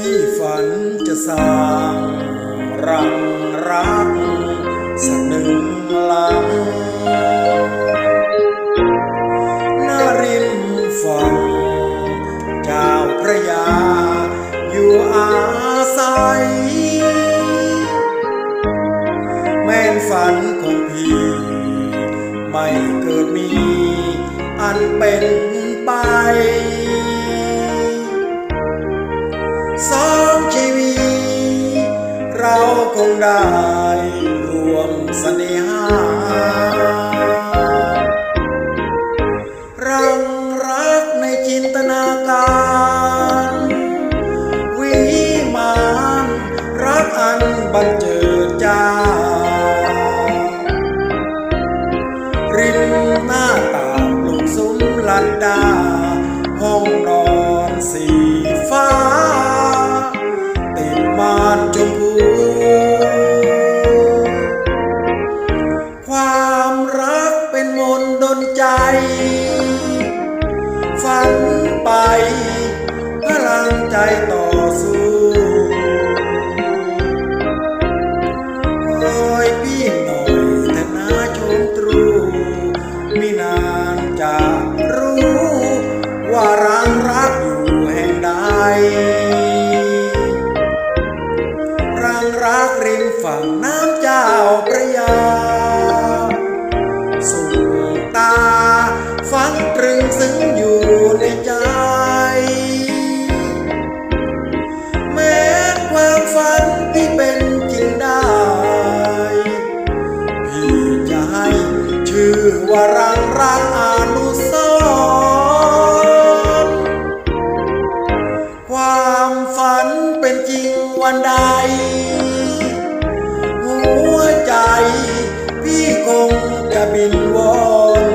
ที่ฝันจะสร้างรังรักสักหนึ่งหลังน้าริมฝั่งเจ้าพระยา อยู่อาศัย แม่นฝันของพี่ ไม่เกิดมีอันเป็น ได้รวมเสน่หารังรักในจินตนาการ วิมานรักอันบันเจิดจ้า ริมหน้าต่างปลูกซุ้มลัดดา ห้องนอนสี ใจ ฝันไป พลังใจต่อสู้คอยพี่หน่อยเถอะนะชมตรูไม่นานจะรู้ ว่ารังรักอยู่แห่งใดรังรักริมฝั่งน้ำเจ้า ว่ารังรังอนุสรความฝันเป็นจริงวันใด หัวใจพี่คงจะบินวอน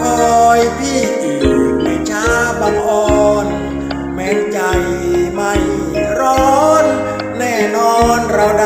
คอยพี่อีกไม่ช้าบังออน แม้ใจไม่ร้อน แน่นอนเราได้